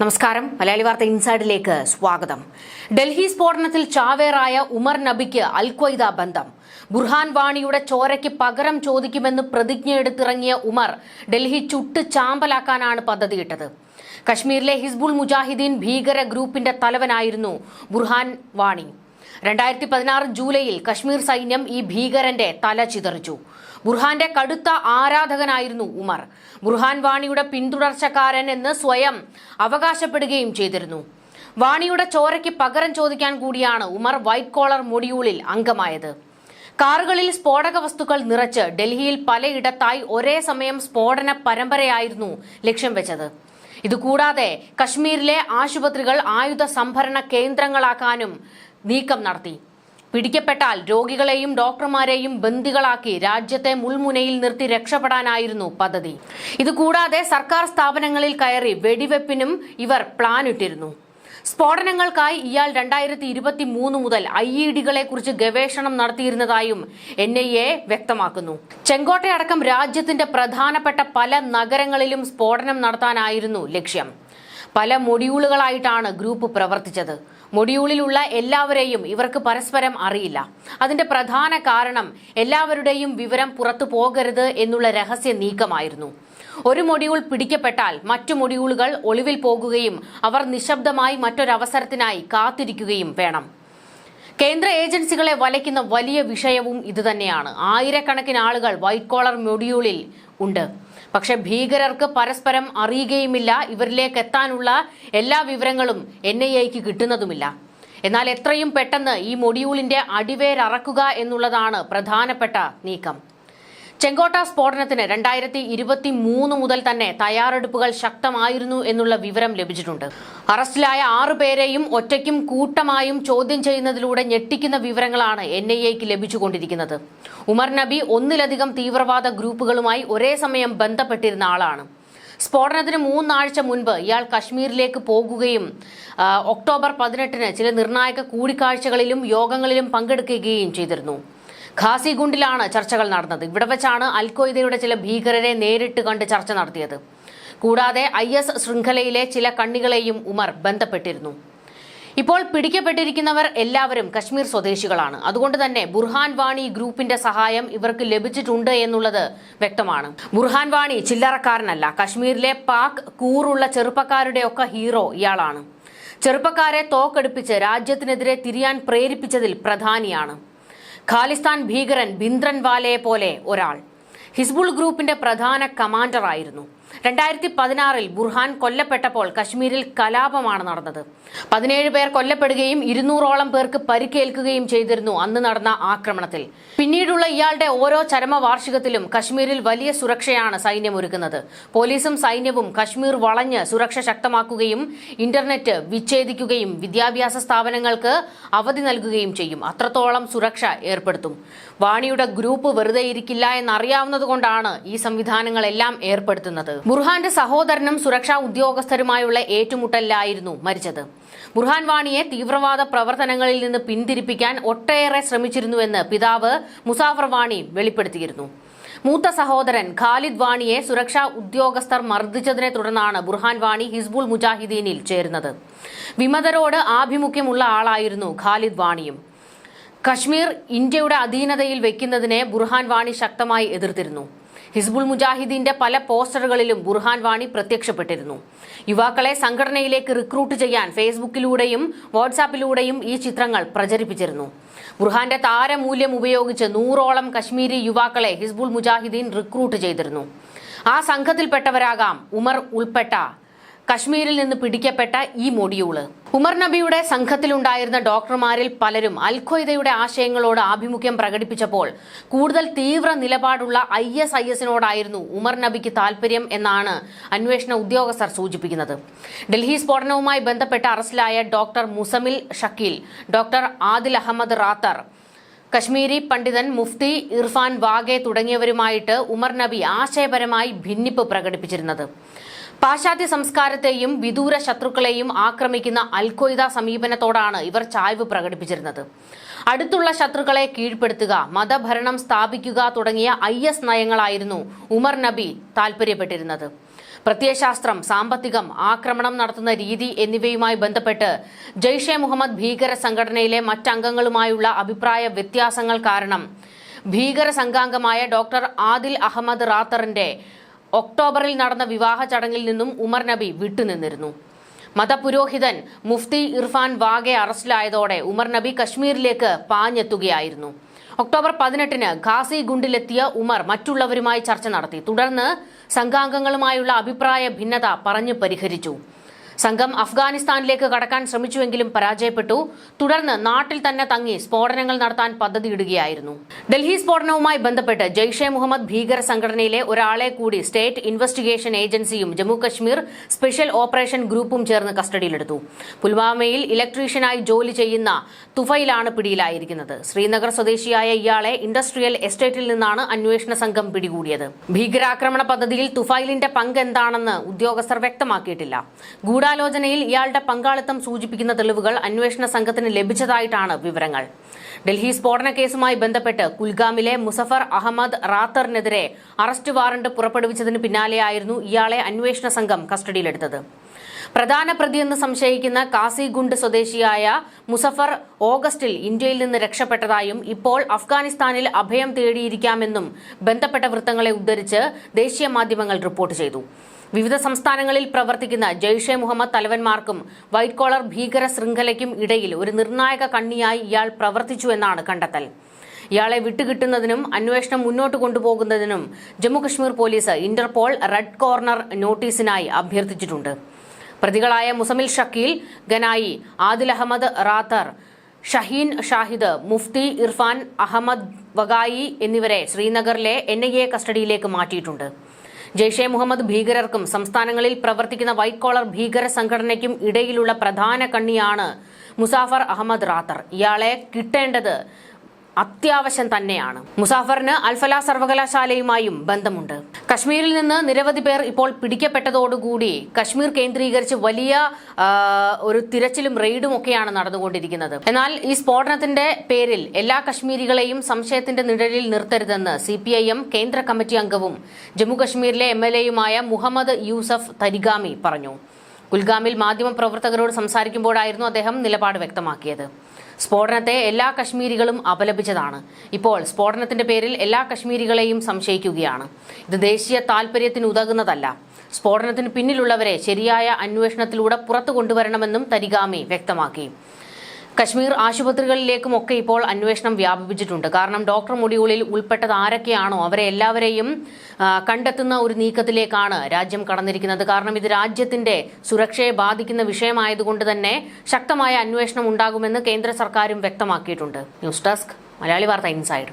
നമസ്കാരം. മലയാളി വാർത്ത ഇൻസൈഡിലേക്ക് സ്വാഗതം. ഡൽഹി സ്ഫോടനത്തിൽ ചാവേറായ ഉമർ നബിക്ക് അൽക്വയ്ദ ബന്ധം. ബുർഹാൻ വാണിയുടെ ചോരയ്ക്ക് പകരം ചോദിക്കുമെന്ന് പ്രതിജ്ഞയെടുത്തിറങ്ങിയ ഉമർ ഡൽഹി ചുട്ട് ചാമ്പലാക്കാനാണ് പദ്ധതിയിട്ടത്. കശ്മീരിലെ ഹിസ്ബുൾ മുജാഹിദ്ദീൻ ഭീകര ഗ്രൂപ്പിന്റെ തലവനായിരുന്നു ബുർഹാൻ വാണി. രണ്ടായിരത്തി പതിനാറ് ജൂലൈയിൽ കശ്മീർ സൈന്യം ഈ ഭീകരന്റെ തല ചിതറിച്ചു. ബുർഹാന്റെ കടുത്ത ആരാധകനായിരുന്നു ഉമർ. ബുർഹാൻ വാണിയുടെ പിന്തുടർച്ചക്കാരൻ എന്ന് സ്വയം അവകാശപ്പെടുകയും ചെയ്തിരുന്നു. വാണിയുടെ ചോരയ്ക്ക് പകരം ചോദിക്കാൻ കൂടിയാണ് ഉമർ വൈറ്റ് കോളർ മൊഡ്യൂളിൽ അംഗമായത്. കാറുകളിൽ സ്ഫോടക വസ്തുക്കൾ നിറച്ച് ഡൽഹിയിൽ പലയിടത്തായി ഒരേ സമയം സ്ഫോടന പരമ്പരയായിരുന്നു ലക്ഷ്യം വെച്ചത്. ഇതുകൂടാതെ കശ്മീരിലെ ആശുപത്രികൾ ആയുധ സംഭരണ കേന്ദ്രങ്ങളാക്കാനും നീക്കം നടത്തി. പിടിക്കപ്പെട്ടാൽ രോഗികളെയും ഡോക്ടർമാരെയും ബന്ദികളാക്കി രാജ്യത്തെ മുൾമുനയിൽ നിർത്തി രക്ഷപ്പെടാനായിരുന്നു പദ്ധതി. ഇതുകൂടാതെ സർക്കാർ സ്ഥാപനങ്ങളിൽ കയറി വെടിവെപ്പിനും ഇവർ പ്ലാൻ ഇട്ടിരുന്നു സ്ഫോടനങ്ങൾക്കായി ഇയാൾ രണ്ടായിരത്തി ഇരുപത്തി മൂന്ന് മുതൽ ഐ ഇ ഡികളെ കുറിച്ച് ഗവേഷണം നടത്തിയിരുന്നതായും എൻ ഐ എ വ്യക്തമാക്കുന്നു. ചെങ്കോട്ടയടക്കം രാജ്യത്തിന്റെ പ്രധാനപ്പെട്ട പല നഗരങ്ങളിലും സ്ഫോടനം നടത്താനായിരുന്നു ലക്ഷ്യം. പല മൊഡ്യൂളുകളായിട്ടാണ് ഗ്രൂപ്പ് പ്രവർത്തിച്ചത്. മൊഡ്യൂളിലുള്ള എല്ലാവരെയും ഇവർക്ക് പരസ്പരം അറിയില്ല. അതിന്റെ പ്രധാന കാരണം എല്ലാവരുടെയും വിവരം പുറത്തു പോകരുത് എന്നുള്ള രഹസ്യ നീക്കമായിരുന്നു. ഒരു മൊഡ്യൂൾ പിടിക്കപ്പെട്ടാൽ മറ്റു മൊഡ്യൂളുകൾ ഒളിവിൽ പോകുകയും അവർ നിശബ്ദമായി മറ്റൊരവസരത്തിനായി കാത്തിരിക്കുകയും വേണം. കേന്ദ്ര ഏജൻസികളെ വലയ്ക്കുന്ന വലിയ വിഷയവും ഇതുതന്നെയാണ്. ആയിരക്കണക്കിന് ആളുകൾ വൈറ്റ് കോളർ മൊഡ്യൂളിൽ ഉണ്ട്. പക്ഷെ ഭീകരർക്ക് പരസ്പരം അറിയുകയുമില്ല. ഇവരിലേക്ക് എത്താനുള്ള എല്ലാ വിവരങ്ങളും എൻ ഐ എക്ക് കിട്ടുന്നതുമില്ല. എന്നാൽ എത്രയും പെട്ടെന്ന് ഈ മൊഡ്യൂളിന്റെ അടിവേരറക്കുക എന്നുള്ളതാണ് പ്രധാനപ്പെട്ട നീക്കം. ചെങ്കോട്ട സ്ഫോടനത്തിന് രണ്ടായിരത്തി ഇരുപത്തി മൂന്ന് മുതൽ തന്നെ തയ്യാറെടുപ്പുകൾ ശക്തമായിരുന്നു എന്നുള്ള വിവരം ലഭിച്ചിട്ടുണ്ട്. അറസ്റ്റിലായ ആറു പേരെയും ഒറ്റയ്ക്കും കൂട്ടമായും ചോദ്യം ചെയ്യുന്നതിലൂടെ ഞെട്ടിക്കുന്ന വിവരങ്ങളാണ് എൻ ഐ എക്ക് ലഭിച്ചുകൊണ്ടിരിക്കുന്നത്. ഉമർ നബി ഒന്നിലധികം തീവ്രവാദ ഗ്രൂപ്പുകളുമായി ഒരേ സമയം ബന്ധപ്പെട്ടിരുന്ന ആളാണ്. സ്ഫോടനത്തിന് മൂന്നാഴ്ച മുൻപ് ഇയാൾ കശ്മീരിലേക്ക് പോകുകയും ഒക്ടോബർ പതിനെട്ടിന് ചില നിർണായക കൂടിക്കാഴ്ചകളിലും യോഗങ്ങളിലും പങ്കെടുക്കുകയും ചെയ്തിരുന്നു. ഖാസിഗുണ്ടിലാണ് ചർച്ചകൾ നടന്നത്. ഇവിടെ വെച്ചാണ് അൽഖ്വയ്ദയുടെ ചില ഭീകരരെ നേരിട്ട് കണ്ട് ചർച്ച നടത്തിയത്. കൂടാതെ ഐ എസ് ശൃംഖലയിലെ ചില കണ്ണികളെയും ഉമർ ബന്ധപ്പെട്ടിരുന്നു. ഇപ്പോൾ പിടിക്കപ്പെട്ടിരിക്കുന്നവർ എല്ലാവരും കശ്മീർ സ്വദേശികളാണ്. അതുകൊണ്ട് തന്നെ ബുർഹാൻ വാണി ഗ്രൂപ്പിന്റെ സഹായം ഇവർക്ക് ലഭിച്ചിട്ടുണ്ട് എന്നുള്ളത് വ്യക്തമാണ്. ബുർഹാൻ വാണി ചില്ലറക്കാരനല്ല. കശ്മീരിലെ പാക് കൂറുള്ള ചെറുപ്പക്കാരുടെയൊക്കെ ഹീറോ ഇയാളാണ്. ചെറുപ്പക്കാരെ തോക്കെടുപ്പിച്ച് രാജ്യത്തിനെതിരെ തിരിയാൻ പ്രേരിപ്പിച്ചതിൽ പ്രധാനിയാണ്. ഖാലിസ്ഥാൻ ഭീകരൻ ബിന്ദ്രൻവാലയെ പോലെ ഒരാൾ. ഹിസ്ബുൾ ഗ്രൂപ്പിന്റെ പ്രധാന കമാൻഡറായിരുന്നു. രണ്ടായിരത്തി പതിനാറിൽ ബുർഹാൻ കൊല്ലപ്പെട്ടപ്പോൾ കശ്മീരിൽ കലാപമാണ് നടന്നത്. പതിനേഴ് പേർ കൊല്ലപ്പെടുകയും ഇരുന്നൂറോളം പേർക്ക് പരിക്കേൽക്കുകയും ചെയ്തിരുന്നു അന്ന് നടന്ന ആക്രമണത്തിൽ. പിന്നീടുള്ള ഇയാളുടെ ഓരോ ചരമവാർഷികത്തിലും കശ്മീരിൽ വലിയ സുരക്ഷയാണ് സൈന്യം ഒരുക്കുന്നത്. പോലീസും സൈന്യവും കശ്മീർ വളഞ്ഞ് സുരക്ഷ ശക്തമാക്കുകയും ഇന്റർനെറ്റ് വിച്ഛേദിക്കുകയും വിദ്യാഭ്യാസ സ്ഥാപനങ്ങൾക്ക് അവധി നൽകുകയും ചെയ്യും. അത്രത്തോളം സുരക്ഷ ഏർപ്പെടുത്തും. വാണിയുടെ ഗ്രൂപ്പ് വെറുതെ ഇരിക്കില്ല എന്നറിയാവുന്നതുകൊണ്ടാണ് ഈ സംവിധാനങ്ങളെല്ലാം ഏർപ്പെടുത്തുന്നത്. ബുർഹാന്റെ സഹോദരനും സുരക്ഷാ ഉദ്യോഗസ്ഥരുമായുള്ള ഏറ്റുമുട്ടലിലായിരുന്നു മരിച്ചത്. ബുർഹാൻ വാണിയെ തീവ്രവാദ പ്രവർത്തനങ്ങളിൽ നിന്ന് പിന്തിരിപ്പിക്കാൻ ഒട്ടേറെ ശ്രമിച്ചിരുന്നുവെന്ന് പിതാവ് മുസാഫർ വാണി വെളിപ്പെടുത്തിയിരുന്നു. മൂത്ത സഹോദരൻ ഖാലിദ് വാണിയെ സുരക്ഷാ ഉദ്യോഗസ്ഥർ മർദ്ദിച്ചതിനെ തുടർന്നാണ് ബുർഹാൻ വാണി ഹിസ്ബുൾ മുജാഹിദീനിൽ ചേരുന്നത്. വിമതരോട് ആഭിമുഖ്യമുള്ള ആളായിരുന്നു ഖാലിദ് വാണിയും. കശ്മീർ ഇന്ത്യയുടെ അധീനതയിൽ വെക്കുന്നതിനെ ബുർഹാൻ വാണി ശക്തമായി എതിർത്തിരുന്നു. ഹിസ്ബുൾ മുജാഹിദീന്റെ പല പോസ്റ്ററുകളിലും ബുർഹാൻ വാണി പ്രത്യക്ഷപ്പെട്ടിരുന്നു. യുവാക്കളെ സംഘടനയിലേക്ക് റിക്രൂട്ട് ചെയ്യാൻ ഫേസ്ബുക്കിലൂടെയും വാട്സാപ്പിലൂടെയും ഈ ചിത്രങ്ങൾ പ്രചരിപ്പിച്ചിരുന്നു. ബുർഹാന്റെ താരമൂല്യം ഉപയോഗിച്ച് നൂറോളം കശ്മീരി യുവാക്കളെ ഹിസ്ബുൾ മുജാഹിദീൻ റിക്രൂട്ട് ചെയ്തിരുന്നു. ആ സംഘത്തിൽപ്പെട്ടവരാകാം ഉമർ ഉൾപ്പെട്ട കശ്മീരിൽ നിന്ന് പിടിക്കപ്പെട്ട ഈ മൊഡ്യൂൾ. ഉമർ നബിയുടെ സംഘത്തിലുണ്ടായിരുന്ന ഡോക്ടർമാരിൽ പലരും അൽഖ്വയ്ദയുടെ ആശയങ്ങളോട് ആഭിമുഖ്യം പ്രകടിപ്പിച്ചപ്പോൾ കൂടുതൽ തീവ്ര നിലപാടുള്ള ഐ എസ് ഐ എസിനോടായിരുന്നു ഉമർ നബിക്ക് താൽപര്യം എന്നാണ് അന്വേഷണ ഉദ്യോഗസ്ഥർ സൂചിപ്പിക്കുന്നത്. ഡൽഹി സ്ഫോടനവുമായി ബന്ധപ്പെട്ട് അറസ്റ്റിലായ ഡോക്ടർ മുസമിൽ ഷക്കീൽ ഡോക്ടർ ആദിൽ അഹമ്മദ് റാത്തർ കശ്മീരി പണ്ഡിതൻ മുഫ്തി ഇർഫാൻ വാഗെ തുടങ്ങിയവരുമായിട്ട് ഉമർ നബി ആശയപരമായി ഭിന്നിപ്പ് പ്രകടിപ്പിച്ചിരുന്നത്. പാശ്ചാത്യ സംസ്കാരത്തെയും വിദൂര ശത്രുക്കളെയും ആക്രമിക്കുന്ന അൽഖ്വയ്ദ സമീപനത്തോടാണ് ഇവർ ചായ്വ് പ്രകടിപ്പിച്ചിരുന്നത്. അടുത്തുള്ള ശത്രുക്കളെ കീഴ്പ്പെടുത്തുക മതഭരണം സ്ഥാപിക്കുക തുടങ്ങിയ ഐ എസ് നയങ്ങളായിരുന്നു ഉമർ നബി താൽപര്യപ്പെട്ടിരുന്നത്. പ്രത്യയശാസ്ത്രം സാമ്പത്തികം ആക്രമണം നടത്തുന്ന രീതി എന്നിവയുമായി ബന്ധപ്പെട്ട് ജെയ്ഷെ മുഹമ്മദ് ഭീകര സംഘടനയിലെ മറ്റംഗങ്ങളുമായുള്ള അഭിപ്രായ വ്യത്യാസങ്ങൾ കാരണം ഭീകര സംഘാംഗമായ ഡോക്ടർ ആദിൽ അഹമ്മദ് റാത്തറിന്റെ ഒക്ടോബറിൽ നടന്ന വിവാഹ ചടങ്ങിൽ നിന്നും ഉമർ നബി വിട്ടുനിന്നിരുന്നു. മതപുരോഹിതൻ മുഫ്തി ഇർഫാൻ വാഗെ അറസ്റ്റിലായതോടെ ഉമർ നബി കശ്മീരിലേക്ക് പാഞ്ഞെത്തുകയായിരുന്നു. ഒക്ടോബർ പതിനെട്ടിന് ഖാസി ഗുണ്ടിലെത്തിയ ഉമർ മറ്റുള്ളവരുമായി ചർച്ച നടത്തി. തുടർന്ന് സംഘാംഗങ്ങളുമായുള്ള അഭിപ്രായ ഭിന്നത പറഞ്ഞു പരിഹരിച്ചു. സംഘം അഫ്ഗാനിസ്ഥാനിലേക്ക് കടക്കാൻ ശ്രമിച്ചുവെങ്കിലും പരാജയപ്പെട്ടു. തുടർന്ന് നാട്ടിൽ തന്നെ തങ്ങി സ്ഫോടനങ്ങൾ നടത്താൻ പദ്ധതിയിടുകയായിരുന്നു. ഡൽഹി സ്ഫോടനവുമായി ബന്ധപ്പെട്ട് ജെയ്ഷെ മുഹമ്മദ് ഭീകര സംഘടനയിലെ ഒരാളെ കൂടി സ്റ്റേറ്റ് ഇൻവെസ്റ്റിഗേഷൻ ഏജൻസിയും ജമ്മു കശ്മീർ സ്പെഷ്യൽ ഓപ്പറേഷൻ ഗ്രൂപ്പും ചേർന്ന് കസ്റ്റഡിയിലെടുത്തു. പുൽവാമയിൽ ഇലക്ട്രീഷ്യനായി ജോലി ചെയ്യുന്ന തുഫയിലാണ് പിടിയിലായിരിക്കുന്നത്. ശ്രീനഗർ സ്വദേശിയായ ഇയാളെ ഇൻഡസ്ട്രിയൽ എസ്റ്റേറ്റിൽ നിന്നാണ് അന്വേഷണ സംഘം പിടികൂടിയത്. ഭീകരാക്രമണ പദ്ധതിയിൽ തുഫൈലിന്റെ പങ്ക് എന്താണെന്ന് ഉദ്യോഗസ്ഥർ വ്യക്തമാക്കിയിട്ടില്ല. ഗൂഢാലോചനയിൽ ഇയാളുടെ പങ്കാളിത്തം സൂചിപ്പിക്കുന്ന തെളിവുകൾ അന്വേഷണ സംഘത്തിന് ലഭിച്ചതായിട്ടാണ് വിവരങ്ങൾ. ഡൽഹി സ്ഫോടന കേസുമായി ബന്ധപ്പെട്ട് കുൽഗാമിലെ മുസഫർ അഹമ്മദ് റാത്തറിനെതിരെ അറസ്റ്റ് വാറണ്ട് പുറപ്പെടുവിച്ചതിന് പിന്നാലെയായിരുന്നു ഇയാളെ അന്വേഷണ സംഘം കസ്റ്റഡിയിലെടുത്തത്. പ്രധാന പ്രതിയെന്ന് സംശയിക്കുന്ന കാസിഗുണ്ട് സ്വദേശിയായ മുസഫർ ഓഗസ്റ്റിൽ ഇന്ത്യയിൽ നിന്ന് രക്ഷപ്പെട്ടതായും ഇപ്പോൾ അഫ്ഗാനിസ്ഥാനിൽ അഭയം തേടിയിരിക്കാമെന്നും ബന്ധപ്പെട്ട വൃത്തങ്ങളെ ഉദ്ധരിച്ച് ദേശീയ മാധ്യമങ്ങൾ റിപ്പോർട്ട് ചെയ്തു. വിവിധ സംസ്ഥാനങ്ങളിൽ പ്രവർത്തിക്കുന്ന ജെയ്ഷെ മുഹമ്മദ് തലവന്മാർക്കും വൈറ്റ് കോളർ ഭീകര ശൃംഖലയ്ക്കും ഇടയിൽ ഒരു നിർണായക കണ്ണിയായി ഇയാൾ പ്രവർത്തിച്ചു എന്നാണ് കണ്ടെത്തൽ. ഇയാളെ വിട്ടുകിട്ടുന്നതിനും അന്വേഷണം മുന്നോട്ട് കൊണ്ടുപോകുന്നതിനും Jammu Kashmir police Interpol red corner നോട്ടീസിനായി അഭ്യർത്ഥിച്ചിട്ടുണ്ട്. പ്രതികളായ മുസമിൽ ഷക്കീൽ ഗനായി ആദിൽ അഹമ്മദ് റാത്തർ ഷഹീൻ ഷാഹിദ് മുഫ്തി ഇർഫാൻ അഹമ്മദ് വഗായി എന്നിവരെ ശ്രീനഗറിലെ എൻ ഐ എ കസ്റ്റഡിയിലേക്ക് മാറ്റിയിട്ടുണ്ട്. ജെയ്ഷെ മുഹമ്മദ് ഭീകരർക്കും സംസ്ഥാനങ്ങളിൽ പ്രവർത്തിക്കുന്ന വൈറ്റ് കോളർ ഭീകര സംഘടനയ്ക്കും ഇടയിലുള്ള പ്രധാന കണ്ണിയാണ് മുസാഫർ അഹമ്മദ് റാത്തർ. ഇയാളെ കിട്ടേണ്ടത് അത്യാവശ്യം തന്നെയാണ്. മുസാഫറിന് അൽഫല സർവകലാശാലയുമായും ബന്ധമുണ്ട്. കശ്മീരിൽ നിന്ന് നിരവധി പേർ ഇപ്പോൾ പിടിക്കപ്പെട്ടതോടുകൂടി കശ്മീർ കേന്ദ്രീകരിച്ച് വലിയ ഒരു തിരച്ചിലും റെയ്ഡും ഒക്കെയാണ് നടന്നുകൊണ്ടിരിക്കുന്നത്. എന്നാൽ ഈ സ്ഫോടനത്തിന്റെ പേരിൽ എല്ലാ കശ്മീരികളെയും സംശയത്തിന്റെ നിഴലിൽ നിർത്തരുതെന്ന് സി പി ഐ എം കേന്ദ്ര കമ്മിറ്റി അംഗവും ജമ്മുകശ്മീരിലെ എം എൽ എയുമായ മുഹമ്മദ് യൂസഫ് തരിഗാമി പറഞ്ഞു. കുൽഗാമിൽ മാധ്യമ പ്രവർത്തകരോട് സംസാരിക്കുമ്പോഴായിരുന്നു അദ്ദേഹം നിലപാട് വ്യക്തമാക്കിയത്. സ്ഫോടനത്തെ എല്ലാ കശ്മീരികളും അപലപിച്ചതാണ്. ഇപ്പോൾ സ്ഫോടനത്തിന്റെ പേരിൽ എല്ലാ കശ്മീരികളെയും സംശയിക്കുകയാണ്. ഇത് ദേശീയ താൽപര്യത്തിന് ഉതകുന്നതല്ല സ്ഫോടനത്തിന് പിന്നിലുള്ളവരെ ശരിയായ അന്വേഷണത്തിലൂടെ പുറത്തു കൊണ്ടുവരണമെന്നും തരിഗാമി വ്യക്തമാക്കി. കശ്മീർ ആശുപത്രികളിലേക്കും ഒക്കെ ഇപ്പോൾ അന്വേഷണം വ്യാപിപ്പിച്ചിട്ടുണ്ട്. കാരണം ഡോക്ടർ മൊഡ്യൂളിൽ ഉൾപ്പെട്ടത് ആരൊക്കെയാണോ അവരെ എല്ലാവരെയും കണ്ടെത്തുന്ന ഒരു നീക്കത്തിലേക്കാണ് രാജ്യം കടന്നിരിക്കുന്നത്. കാരണം ഇത് രാജ്യത്തിന്റെ സുരക്ഷയെ ബാധിക്കുന്ന വിഷയമായതുകൊണ്ട് തന്നെ ശക്തമായ അന്വേഷണം ഉണ്ടാകുമെന്ന് കേന്ദ്ര സർക്കാരും വ്യക്തമാക്കിയിട്ടുണ്ട്. ന്യൂസ് ഡെസ്ക് മലയാളി വാർത്ത ഇൻസൈഡ്.